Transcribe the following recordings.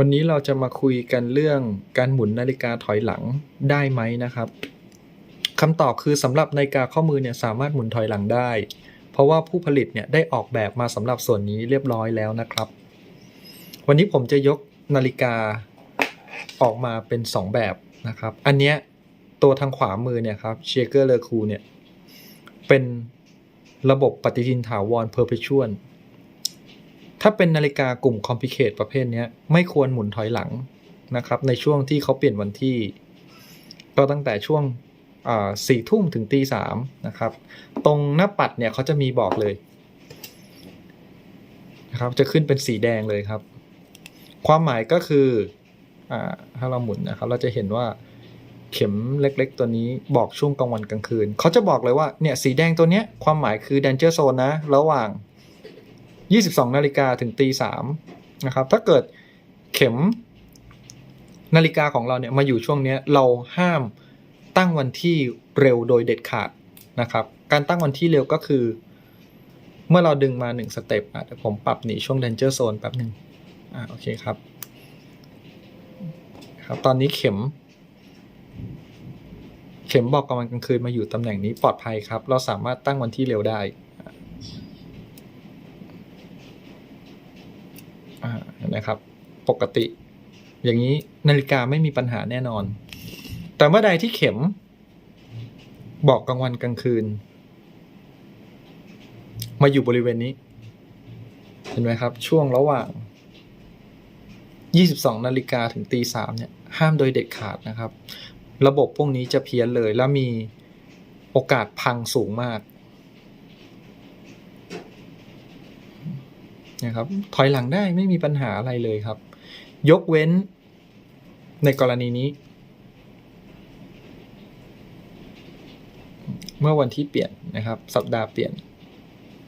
วันนี้เราจะมาคุยกันเรื่องการหมุนนาฬิกาถอยหลังได้ไหมนะครับคำตอบคือสำหรับนาฬิกาข้อมือเนี่ยสามารถหมุนถอยหลังได้ เพราะว่าผู้ผลิตเนี่ยได้ออกแบบมาสำหรับส่วนนี้เรียบร้อยแล้วนะครับ วันนี้ผมจะยกนาฬิกาออกมาเป็น 2 แบบนะครับ อันเนี้ยตัวทางขวามือเนี่ยครับเชเกอร์เลอคูเนี่ยเป็นระบบปฏิทินถาวร perpetual ถ้าเป็นนาฬิกากลุ่ม complicate ประเภทนี้ไม่ควรหมุนถอยหลังนะครับ ในช่วงที่เขาเปลี่ยนวันที่ ก็ตั้งแต่ช่วงสี่ทุ่มถึงตีสามนะครับ ตรงหน้าปัดเนี่ยเขาจะมีบอกเลยนะครับ จะขึ้นเป็นสีแดงเลยครับ ความหมายก็คืออถ้าเราหมุนนะครับ เราจะเห็นว่าเข็มเล็ก ๆ ตัวนี้บอกช่วงกลางวันกลางคืน เขาจะบอกเลยว่าเนี่ยสีแดงตัวเนี้ยความหมายคือ danger zone นะ ระหว่าง 22 นาฬิกาถึงตีสามนะครับ ถ้าเกิดเข็มนาฬิกาของเราเนี่ยมาอยู่ช่วงนี้เราห้ามตั้งวันที่เร็วโดยเด็ดขาดนะครับ การตั้งวันที่เร็วก็คือ เมื่อเราดึงมาหนึ่งสเต็ปอะเดี๋ยวผมปรับหนีช่วง danger zone แป๊บหนึ่งอ่าโอเคครับครับตอนนี้เข็ม เข็มบอกกลางวันกลางคืนมาอยู่ตำแหน่งนี้ปลอดภัยครับ เราสามารถตั้งวันที่เร็วได้อ่า เห็นไหมครับ ปกติ อย่างนี้นาฬิกาไม่มีปัญหาแน่นอน แต่เมื่อใดที่เข็ม บอกกลางวันกลางคืน มาอยู่บริเวณนี้ เห็นไหมครับ ช่วงระหว่าง 22 นาฬิกาถึงตีสามเนี่ย ห้ามโดยเด็ดขาดนะครับ ระบบพวกนี้จะเพี้ยนเลยแล้วมีโอกาสพังสูงมาก นะครับ ถอยหลังได้ไม่มีปัญหาอะไรเลยครับ ยกเว้นในกรณีนี้ เมื่อวันที่เปลี่ยนนะครับ สัปดาห์เปลี่ยน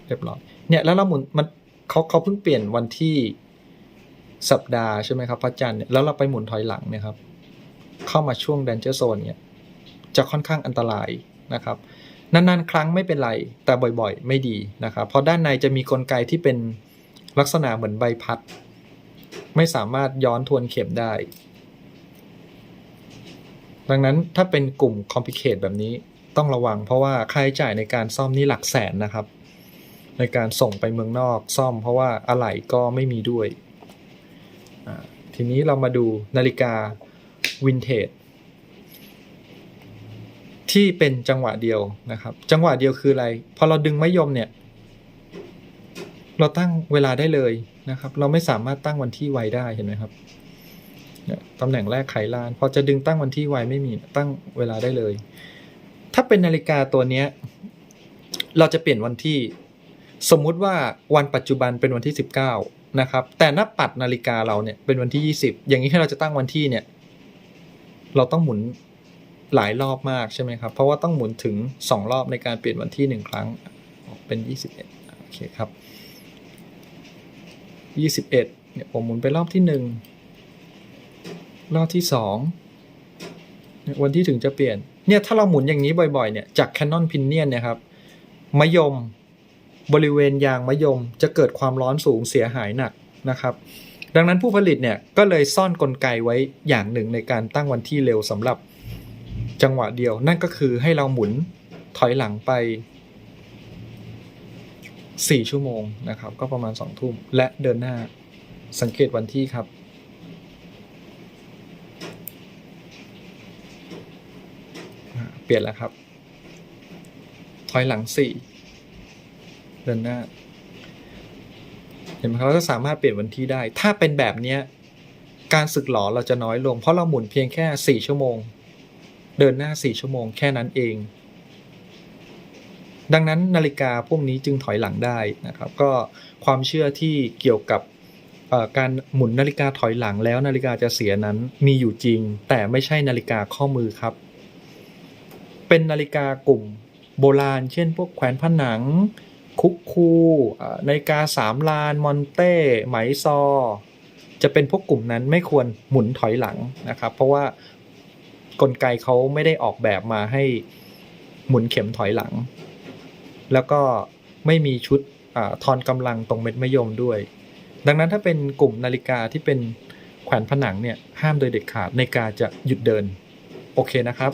เรียบร้อยเนี่ยแล้วเราหมุนมันเขาเขาเพิ่งเปลี่ยนวันที่สัปดาห์ใช่ไหมครับพระจันทร์เนี่ยแล้วเราไปหมุนถอยหลังเนะครับ เข้ามาช่วง danger zone เนี่ยจะค่อนข้างอันตรายนะครับนานๆ ครั้งไม่เป็นไร แต่บ่อยๆ ไม่ดีนะครับ เพราะด้านในจะมีกลไกที่เป็น ลักษณะเหมือนใบพัด ไม่สามารถย้อนทวนเข็มได้ ดังนั้นถ้าเป็นกลุ่ม complicate แบบนี้ต้องระวัง เพราะว่าค่าใช้จ่ายในการซ่อมนี่หลักแสนนะครับ ในการส่งไปเมืองนอกซ่อม เพราะว่าอะไหล่ก็ไม่มีด้วย ทีนี้เรามาดูนาฬิกาวินเทจที่เป็นจังหวะเดียวนะครับ จังหวะเดียวคืออะไร พอเราดึงไม้ยมเนี่ย เราตั้งเวลาได้เลยนะครับ เราไม่สามารถตั้งวันที่ไวได้เห็นไหมครับตำแหน่งแรกไขลาน พอจะดึงตั้งวันที่ไวไม่มีตั้งเวลาได้เลย ถ้าเป็นนาฬิกาตัวเนี้ย เราจะเปลี่ยนวันที่ สมมุติว่าวันปัจจุบันเป็นวันที่ 19 นะครับ แต่หน้าปัดนาฬิกาเราเนี่ยเป็นวันที่ 20 อย่างนี้ให้เราจะตั้งวันที่เนี่ย เราต้องหมุนหลายรอบมากใช่ไหมครับ เพราะว่าต้องหมุนถึง 2 รอบในการเปลี่ยนวันที่ 1 ครั้ง เป็น 21โอเคครับ 21เนี่ยผมหมุนไปรอบที่ 1 รอบที่2เนี่ยวันที่ถึงจะเปลี่ยน เนี่ยถ้าเราหมุนอย่างนี้บ่อยๆเนี่ยจาก Canon Pinion เนี่ยครับมะยมบริเวณยางมะยมจะเกิดความร้อนสูงเสียหายหนักนะครับ ดังนั้นผู้ผลิตเนี่ยก็เลยซ่อนกลไกไว้อย่างหนึ่งในการตั้งวันที่เร็วสำหรับจังหวะเดียว นั่นก็คือให้เราหมุนถอยหลังไป 4 ชั่วโมงนะครับ ก็ประมาณ 2 ทุ่ม และเดินหน้าสังเกตวันที่ครับ เปลี่ยนแล้วครับ ถอยหลัง 4 เดินหน้า เห็นไหมครับเราจะสามารถเปลี่ยนวันที่ได้ ถ้าเป็นแบบเนี้ยการสึกหลอเราจะน้อยลง เพราะเราหมุนเพียงแค่ 4 ชั่วโมง เดินหน้า 4 ชั่วโมงแค่นั้นเอง ดังนั้นนาฬิกาพวกนี้จึงถอยหลังได้นะครับ ก็ความเชื่อที่เกี่ยวกับการหมุนนาฬิกาถอยหลังแล้วนาฬิกาจะเสียนั้นมีอยู่จริง แต่ไม่ใช่นาฬิกาข้อมือครับ เป็นนาฬิกากลุ่มโบราณ เช่น พวกแขวนผนัง คุกคูนาฬิกาสามลานมอนเต้ไหมซอ จะเป็นพวกกลุ่มนั้นไม่ควรหมุนถอยหลังนะครับ เพราะว่ากลไกเขาไม่ได้ออกแบบมาให้หมุนเข็มถอยหลัง แล้วก็ไม่มีชุดอทอนกำลังตรงเม็ดมะยมด้วย ดังนั้นถ้าเป็นกลุ่มนาฬิกาที่เป็นแขวนผนังเนี่ยห้ามโดยเด็ดขาดในการจะหยุดเดิน โอเคนะครับ